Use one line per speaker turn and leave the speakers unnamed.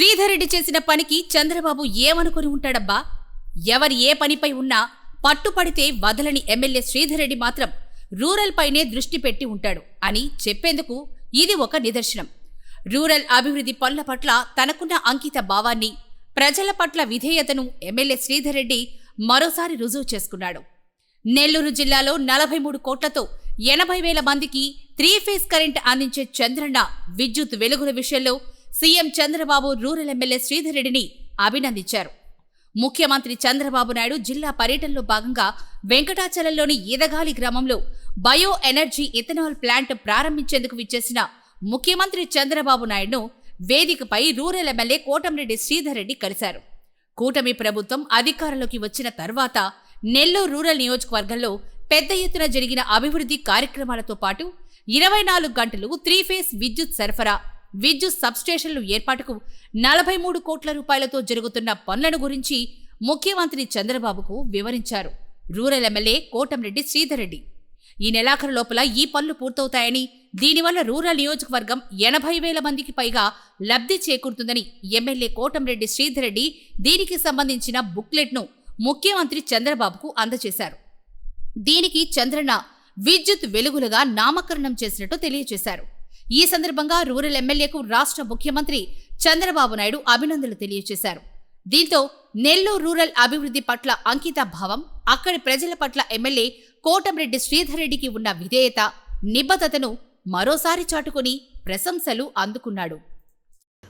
శ్రీధరెడ్డి చేసిన పనికి చంద్రబాబు ఏమనుకుని ఉంటాడబ్బా? ఎవరి ఏ పనిపై ఉన్నా పట్టుపడితే వదలని ఎమ్మెల్యే శ్రీధరెడ్డి మాత్రం రూరల్ పైనే దృష్టి పెట్టి ఉంటాడు అని చెప్పేందుకు ఇది ఒక నిదర్శనం. రూరల్ అభివృద్ధి పనుల పట్ల తనకున్న అంకిత భావాన్ని ప్రజల పట్ల విధేయతను ఎమ్మెల్యే శ్రీధరెడ్డి మరోసారి రుజువు చేసుకున్నాడు. నెల్లూరు జిల్లాలో నలభై మూడు కోట్లతో ఎనభై వేల మందికి త్రీ ఫేజ్ కరెంట్ అందించే చంద్రన్న విద్యుత్ వెలుగుల విషయంలో CM Chandrababu rural MLA Sridhar రెడ్డిని అభినందించారు. ముఖ్యమంత్రి చంద్రబాబు నాయుడు జిల్లా పర్యటనలో భాగంగా వెంకటాచలంలోని ఈదగాలి గ్రామంలో బయో ఎనర్జీ ఇథనాల్ ప్లాంట్ ప్రారంభించేందుకు విచ్చేసిన ముఖ్యమంత్రి చంద్రబాబు నాయుడును వేదికపై రూరల్ ఎమ్మెల్యే కోటంరెడ్డి శ్రీధర్ రెడ్డి కలిశారు. కూటమి ప్రభుత్వం అధికారంలోకి వచ్చిన తర్వాత నెల్లూరు రూరల్ నియోజకవర్గంలో పెద్ద ఎత్తున జరిగిన అభివృద్ధి కార్యక్రమాలతో పాటు ఇరవై నాలుగు గంటలు త్రీ ఫేస్ విద్యుత్ సరఫరా విద్యుత్ సబ్స్టేషన్లు ఏర్పాటుకు నలభై మూడు కోట్ల రూపాయలతో జరుగుతున్న పనులను గురించి ముఖ్యమంత్రి చంద్రబాబుకు వివరించారు. రూరల్ ఎమ్మెల్యే కోటంరెడ్డి శ్రీధర్ రెడ్డి ఈ నెలాఖరు లోపల ఈ పనులు పూర్తవుతాయని దీనివల్ల రూరల్ నియోజకవర్గం ఎనభై వేల మందికి పైగా లబ్ధి చేకూరుతుందని ఎమ్మెల్యే కోటంరెడ్డి శ్రీధరెడ్డి దీనికి సంబంధించిన బుక్లెట్ను ముఖ్యమంత్రి చంద్రబాబుకు అందజేశారు. దీనికి చంద్రన్న విద్యుత్ వెలుగులుగా నామకరణం చేసినట్టు తెలియజేశారు. ఈ సందర్భంగా రూరల్ ఎమ్మెల్యేకు రాష్ట్ర ముఖ్యమంత్రి చంద్రబాబు నాయుడు అభినందనలు తెలియజేశారు. దీంతో నెల్లూరు రూరల్ అభివృద్ధి పట్ల అంకిత భావం అక్కడి ప్రజల పట్ల ఎమ్మెల్యే కోటంరెడ్డి శ్రీధర్ రెడ్డికి ఉన్న విధేయత నిబద్ధతను మరోసారి చాటుకుని ప్రశంసలు అందుకున్నాడు.